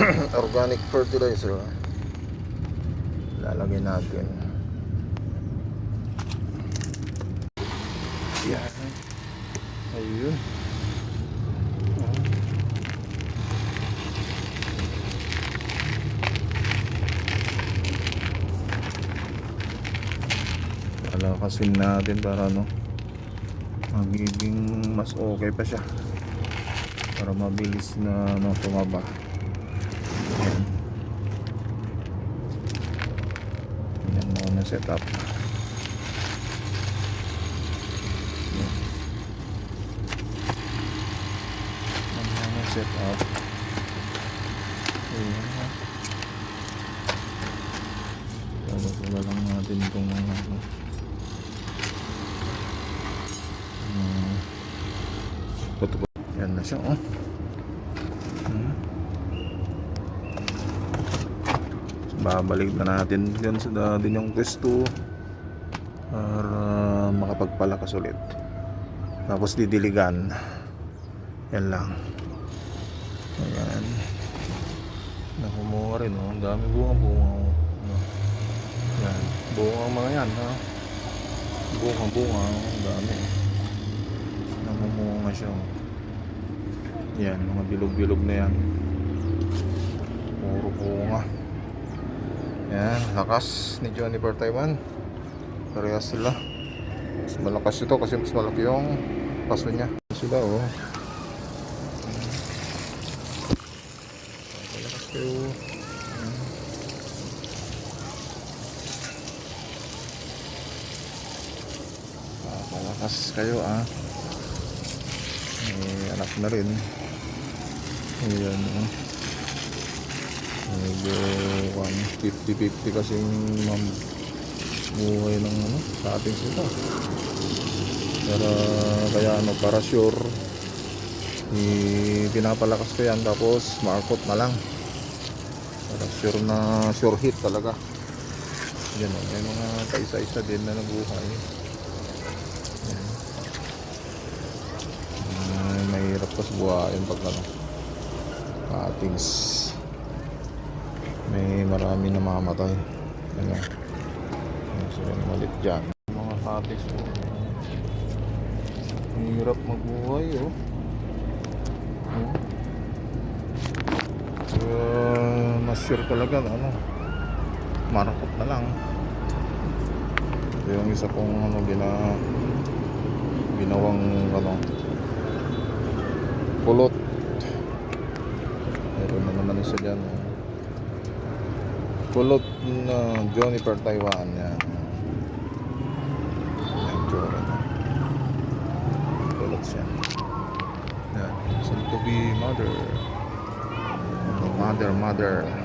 organic fertilizer. Lalagay natin. Yan ayun. Palakasin natin para ano magiging mas okay pa siya. Para mabilis na ano, tumaba yan yan muna set up yan yan muna set up yan Lalagyan lang natin itong mga ano. Yan na siya, oh. Babalik na natin yan sa din yung testo para makapagpalakas ulit. Tapos didiligan. Yan lang. Ayan. Nakumuha rin, oh. Ang dami bunga-bunga, oh. Ano? Yan. Bunga mga yan, ha? Bunga-bunga, oh. Ang dami. Namumunga siya, oh. Yan, mga bilog-bilog na yan. Puro bunga. Yan, lakas ni Johnny Per Taiwan. Parehas sila. Mas malakas ito kasi mas malaki yung paso niya. Sila, oh. Malakas kayo. Ah, malakas kayo, ah. May anak na rin. Ayan, oh. Medyo 150-50 kasing mam buhay ng ano, sa ating sila. Pero kaya ano, para sure, i pinapalakas ko yan tapos markot na lang. Para sure na sure hit talaga. Yan o, may mga kaisa-isa din na nabuhay. Yan. Mahirap tas buhayin pag ano, cuttings. May marami na mamatay. Ano? So, malit dyan. Mga cuttings. Oh. Hirap magbuhay, oh. Oh. Uh, mas sure talaga na, ano, marakot na lang. Ito yung isa kong ano, gina, ginawang ano, pulot. Meron na naman isa dyan. oh. Pulot na Johnny Per Taiwan. Yan. Yan, Johnny. Pulot siya. Yan. Soon to be mother. Mother, mother.